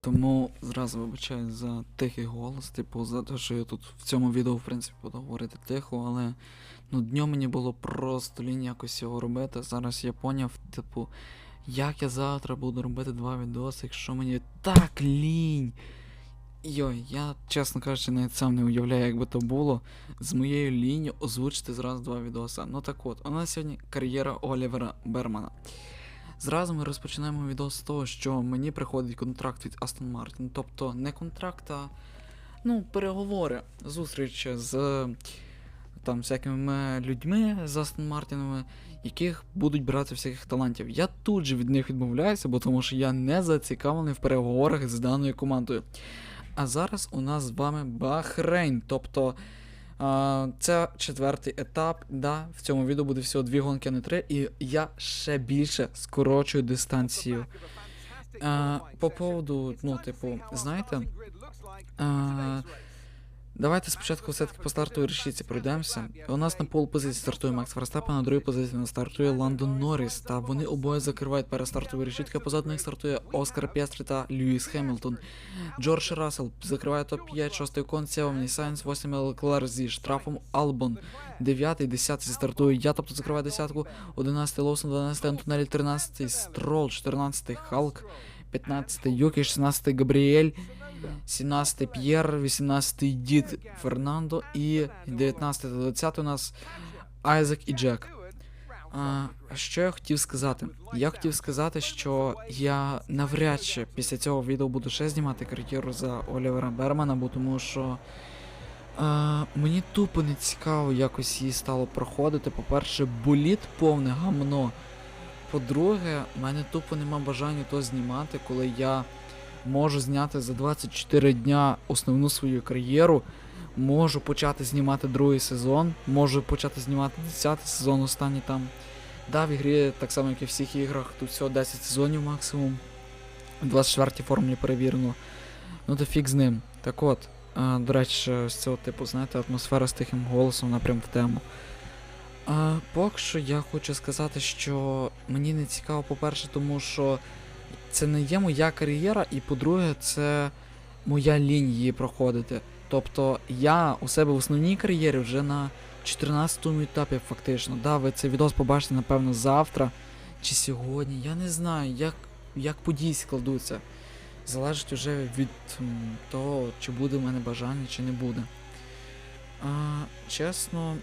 Тому зразу вибачаю за тихий голос, типу, за те, що я тут в цьому відео, в принципі, буду говорити тихо, але ну днем мені було просто лінь якось його робити. Зараз я поняв, типу, як я завтра буду робити два відоси, якщо мені так лінь. Йой, я, чесно кажучи, навіть сам не уявляю, як би то було з моєю лінію озвучити зразу два відоси. Ну так от, у нас сьогодні кар'єра Олівера Бермана. Зразу ми розпочинаємо відео з того, що мені приходить контракт від Aston Martin. Тобто не контракт, а ну, переговори, зустріч з там всякими людьми з Aston Martin, яких будуть брати всяких талантів. Я тут же від них відмовляюся, бо тому що я не зацікавлений в переговорах з даною командою. А зараз у нас з вами Бахрейн. Тобто це четвертий етап. Да, в цьому відео буде всього дві гонки, а не три, і я ще більше скорочую дистанцію. По поводу, ну, типу, знаєте, давайте спочатку все-таки по стартовій решітці пройдемося. У нас на пол позиції стартує Макс Верстапен, на другій позиції стартує Ландон Норріс, та вони обоє закривають перестартові решітки, позаду них стартує Оскар Пєстрі та Льюіс Хемілтон. Джордж Рассел закриває топ-5, шостий кон Сеомні Сайнс, восьмий Леклер зі штрафом Албон, дев'ятий, десятий стартує я, тобто закриває десятку, одинадцятий Лоусон, дванадцятий Антонелі, тринадцятий Строл, чотирнадцятий Халк, 15 Юкі, 16 Габріель, 17 П'єр, 18-й Дід Фернандо і 19 та 20 у нас Айзек і Джек. А, що я хотів сказати? Я хотів сказати, що я навряд чи після цього відео буду ще знімати кар'єру за Олівера Бермана, бо тому що а, мені тупо не цікаво якось її стало проходити. По-перше, боліт повне гамно. По-друге, в мене тупо нема бажання то знімати, коли я можу зняти за 24 дня основну свою кар'єру. Можу почати знімати другий сезон, можу почати знімати 10 сезон останній там. Да, в ігрі, так само, як і в всіх іграх, тут всього 10 сезонів максимум. В 24 формулі перевірено. Ну то фіг з ним. Так от, а, до речі, з цього типу, знаєте, атмосфера з тихим голосом напрям в тему. А, поки що я хочу сказати, що мені не цікаво, по-перше, тому що це не є моя кар'єра, і по-друге, це моя лінь її проходити. Тобто я у себе в основній кар'єрі вже на 14-му етапі, фактично. Да, ви цей відос побачите, напевно, завтра чи сьогодні. Я не знаю, як, як події складуться. Залежить вже від того, чи буде в мене бажання, чи не буде. А, чесно,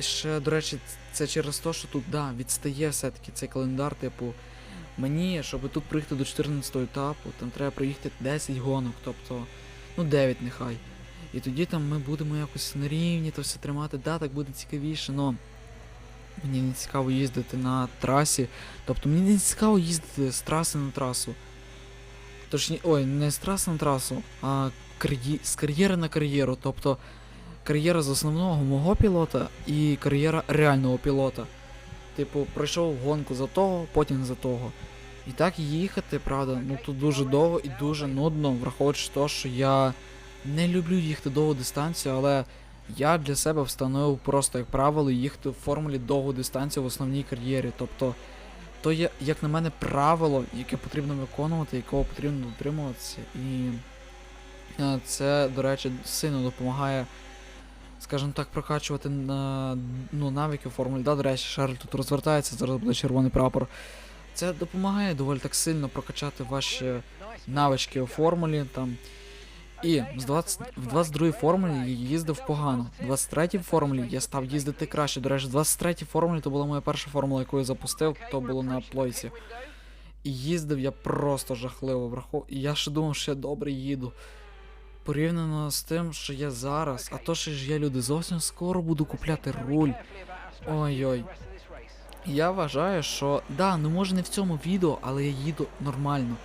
ще, до речі, це через те, що тут, да, відстає все-таки цей календар, типу. Мені, щоб тут приїхати до 14 етапу, там треба проїхати 10 гонок, тобто, ну 9 нехай. І тоді там ми будемо якось на рівні то все тримати, да, так буде цікавіше, но мені не цікаво їздити на трасі. Тобто мені не цікаво їздити з траси на трасу. Точні, ой, не з траси на трасу, а кар'є... з кар'єри на кар'єру. Тобто кар'єра з основного мого пілота і кар'єра реального пілота. Типу, пройшов гонку за того, потім за того. І так їхати, правда, ну тут дуже довго і дуже нудно, враховуючи те, що я не люблю їхати довгу дистанцію, але я для себе встановив просто як правило їхати в формулі довгу дистанцію в основній кар'єрі. Тобто, то є, як на мене, правило, яке потрібно виконувати, якого потрібно дотримуватися. І е, це, до речі, сильно допомагає, скажімо так, прокачувати на, ну, навики формулі. Да, до речі, шарль тут розвертається, зараз буде червоний прапор. Це допомагає доволі так сильно прокачати ваші навички у формулі там. І з 20, в 22-й формулі їздив погано. В 23-й формулі я став їздити краще. До речі, в 23-й формулі то була моя перша формула, яку я запустив, то було на плойсі. І їздив я просто жахливо врахов. Я ще думав, що я добре їду. Порівняно з тим, що я зараз, а то що ж я люди зовсім скоро буду купляти руль. Ой-ой. Я вважаю, що да, ну може не в цьому відео, але я їду нормально.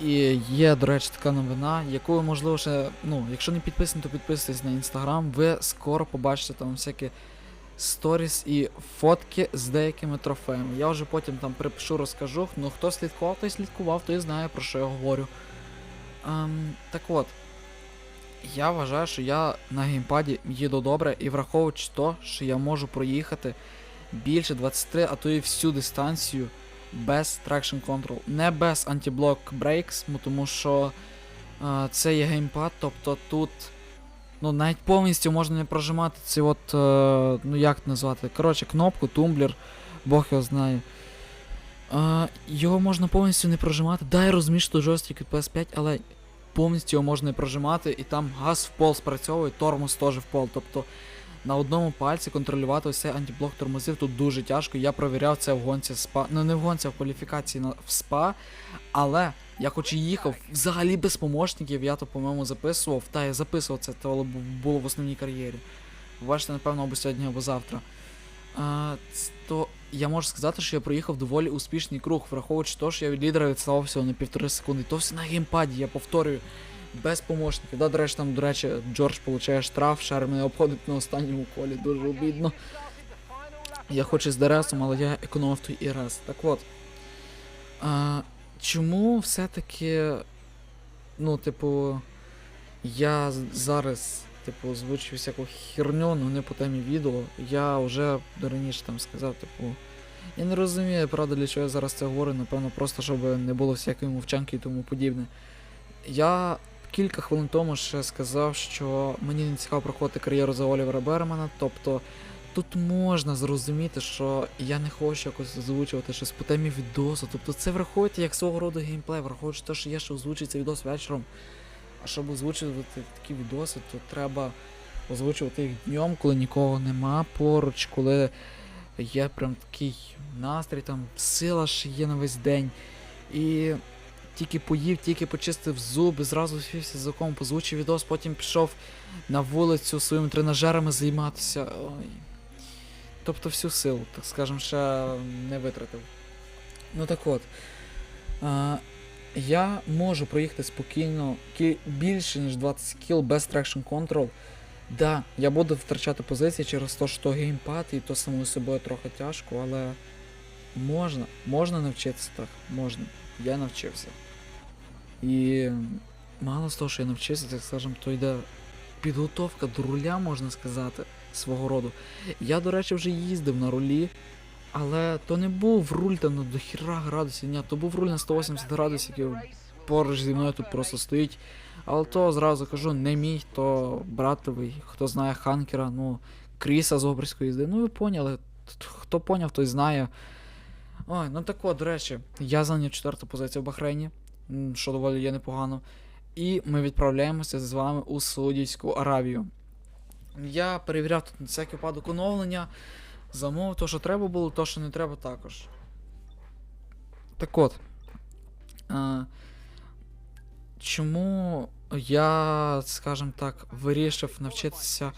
І є, до речі, така новина, якою можливо ще, ну, якщо не підписані, то підписуйтесь на інстаграм, ви скоро побачите там всякі сторіс і фотки з деякими трофеями. Я вже потім там припишу, розкажу. Ну хто слідкував, той слідкував, той знає про що я говорю. Ем, так от. Я вважаю, що я на геймпаді їду добре і враховуючи то, що я можу проїхати більше 20, а то і всю дистанцію без Traction Control, не без Anti-Block тому що е, це є геймпад, тобто тут ну, навіть повністю можна не прожимати ці от, е, ну як назвати, коротше, кнопку, тумблер, Бог його знає. Е, його можна повністю не прожимати. Да, я розумію, що джойстик від PS5, але повністю його можна не прожимати, і там газ в пол спрацьовує, тормоз теж в пол. Тобто на одному пальці контролювати цей антиблок тормозів тут дуже тяжко. Я провіряв це в гонці спа. Ну не в гонці, а в кваліфікації на в спа. Але я хоч і їхав взагалі без помощників, я то, по-моєму, записував. Та я записував це, то було в основній кар'єрі. Бачите, напевно, або сьогодні, або завтра. А, то я можу сказати, що я проїхав доволі успішний круг, враховуючи те, що я від лідера відставав всього на півтори секунди. То все на геймпаді, я повторюю, без помощників. Да, до речі, там, до речі, Джордж получає штраф, шар мене обходить на останньому колі, дуже обідно. Я хоч і з ДРСом, але я економив той ІРС. Так от. А, чому все-таки. Ну, типу. Я зараз, типу, озвучую всяку херню, ну не по темі відео. Я вже раніше там сказав, типу. Я не розумію, правда, для чого я зараз це говорю, напевно, просто щоб не було всякої мовчанки і тому подібне. Я кілька хвилин тому ще сказав, що мені не цікаво проходити кар'єру за Олівера Бермана, тобто тут можна зрозуміти, що я не хочу якось озвучувати щось по темі відосу. Тобто це враховуйте як свого роду геймплей, враховуючи те, що я ще озвучую цей відос вечором. А щоб озвучувати такі відоси, то треба озвучувати їх днем, коли нікого нема поруч, коли є прям такий настрій, там сила ще є на весь день. І тільки поїв, тільки почистив зуби, зразу сівся за ком, позвучив відос, потім пішов на вулицю своїми тренажерами займатися. Ой. Тобто всю силу, так скажем, ще не витратив. Ну так от. Я можу проїхати спокійно більше, ніж 20 кіл без traction control. Да, я буду втрачати позиції через те, що геймпад, і то самою собою трохи тяжко, але можна, можна навчитися так, можна. Я навчився. І мало з того, що я навчився, так скажем, то йде підготовка до руля, можна сказати, свого роду. Я, до речі, вже їздив на рулі, але то не був руль там на дохіра градусів, ні, то був руль на 180 градусів, який поруч зі мною тут просто стоїть. Але то зразу кажу, не мій, то братовий, хто знає ханкера, ну, Кріса з обрізької їзди. Ну ви поняли, хто поняв, той знає. Ой, ну так от, до речі, я зайняв четверту позицію в Бахрейні, що доволі є непогано. І ми відправляємося з вами у Саудівську Аравію. Я перевіряв тут на всякий випадок оновлення, замовив то, що треба було, то, що не треба також. Так от. А, чому я, скажімо так, вирішив навчитися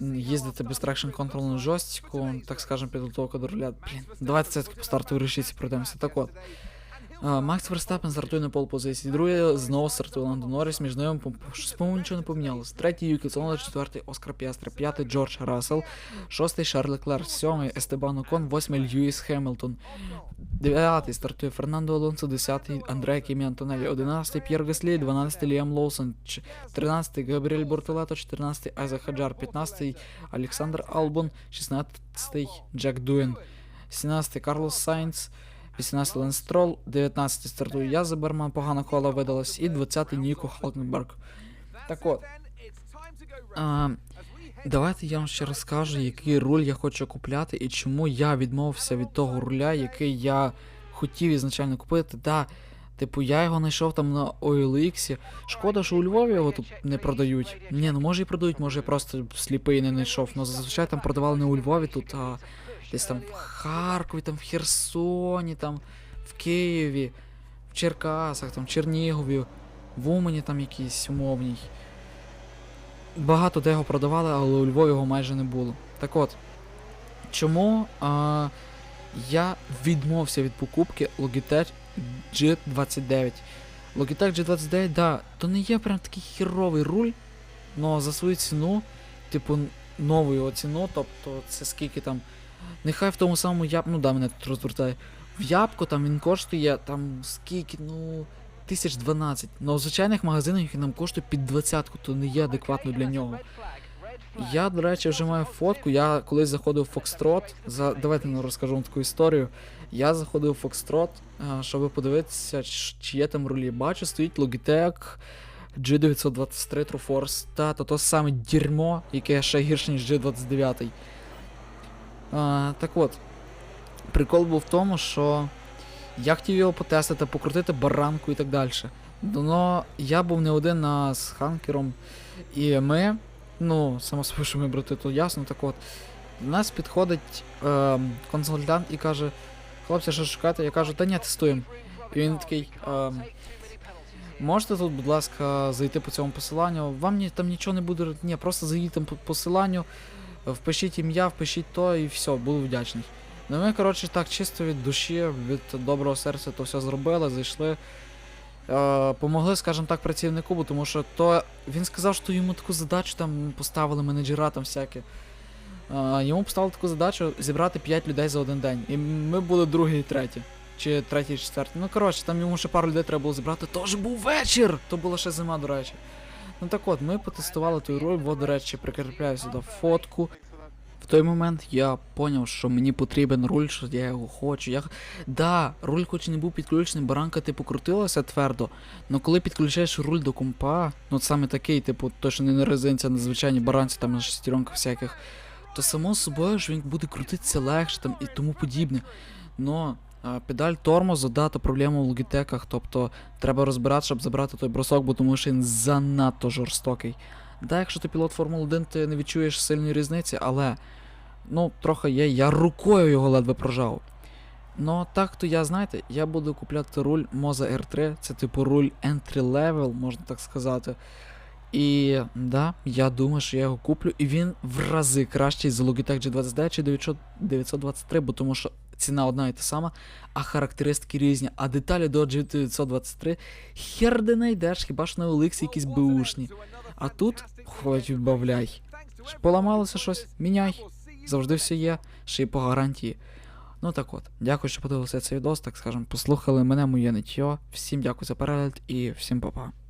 їздити без трекшн контрол на жорстку, так скажем, підготовка до руля. Блін, давайте все-таки по старту решітці пройдемося. Так от. Макс Верстапен стартує на пол позиції. Другий знову стартує Ландо Норріс, між ними по-моєму, нічого не помінялось. Третій Юкі Цонода, четвертий Оскар Піастра, п'ятий Джордж Рассел, шостий Шарль Леклер, сьомий Естебан Окон, восьмий Льюіс Хемілтон. Дев'ятий стартує Фернандо Алонсо, десятий Андреа Кімі Антонелі, одинадцятий П'єр Гаслі, дванадцятий Ліам Лоусон, тринадцятий Габріель Бортолето, чотирнадцятий Айзек Хаджар, п'ятнадцятий Олександр Албон, шістнадцятий Джек Дуен, сімнадцятий Карлос Сайнц, 18 Ленс Строл, 19 стартує я Берман, погана кола видалась, і 20 Ніко Халкенберг. Так от, а, давайте я вам ще розкажу, який руль я хочу купляти і чому я відмовився від того руля, який я хотів ізначально купити. Да, типу, я його знайшов там на OLX. Шкода, що у Львові його тут не продають. Ні, ну може і продають, може я просто сліпий не знайшов. Ну зазвичай там продавали не у Львові тут, а десь там в Харкові, там в Херсоні, там в Києві, в Черкасах, там в Чернігові, в Умані там якийсь умовній. Багато де його продавали, але у Львові його майже не було. Так от, чому а, я відмовився від покупки Logitech G29. Logitech G29, да, то не є прям такий херовий руль, але за свою ціну, типу, нову його ціну, тобто це скільки там. Нехай в тому самому яб... ну да, мене тут розвертає. В ябку там він коштує там скільки, ну. Тисяч 12. Ну, в звичайних магазинах він нам коштує під двадцятку, то не є адекватно для нього. Я, до речі, вже маю фотку. Я колись заходив в Фокстрот. За... Давайте ну, розкажу вам таку історію. Я заходив в Foxtrot, е, щоб подивитися, чи є там рулі. Бачу, стоїть Logitech G923 True Force. Та, то то саме дерьмо, яке ще гірше, ніж G29. Так от, прикол був в тому, що я хотів його потестити, покрутити баранку і так далі. Но я був не один а з ханкером, і ми, ну, само собою, що ми брати, то ясно, так от. До нас підходить е, консультант і каже: хлопці, що шукати? Я кажу, та ні, тестуємо. І він такий. Е, Можете тут, будь ласка, зайти по цьому посиланню. Вам ні, там нічого не буде. Ні, просто зайдіть там по посиланню, впишіть ім'я, впишіть то і все, буду вдячний. Ну ми, коротше, так, чисто від душі, від доброго серця то все зробили, зайшли. Е, помогли, скажімо так, працівнику, тому що то він сказав, що йому таку задачу там поставили менеджера там всякі. Е, йому поставили таку задачу зібрати 5 людей за один день. І ми були другі і треті. Чи третій, четвертий. Ну коротше, там йому ще пару людей треба було зібрати. Тож був вечір! То була ще зима, до речі. Ну так от, ми потестували ту роль, бо, до речі, прикріпляю сюди фотку. В той момент я поняв, що мені потрібен руль, що я його хочу. Я... Да, руль хоч і не був підключений, баранка типу крутилася твердо. але коли підключаєш руль до компа, ну саме такий, типу, той, що не на резинці, а на звичайній баранці, там на шестеренках всяких, то само собою ж він буде крутитися легше там і тому подібне. Но педаль тормозу, да, то проблема в логітеках, тобто треба розбирати, щоб забрати той бросок, бо тому що він занадто жорстокий. Да, якщо ти пілот Формули 1, ти не відчуєш сильної різниці, але ну, трохи є, я рукою його ледве прожав. Ну, так то я, знаєте, я буду купляти руль Moza R3, це типу руль entry level, можна так сказати. І да, я думаю, що я його куплю, і він в рази кращий за Logitech G29 чи 923, бо тому що ціна одна і та сама, а характеристики різні, а деталі до G923 хер де знайдеш, хіба ж на OLX якісь беушні. А тут хоч відбавляй. Ж Поламалося щось, міняй. Завжди все є, ще й по гарантії. Ну так от, дякую, що подивилися цей відос, так скажемо, послухали мене, моє ниття. Всім дякую за перегляд і всім па-па.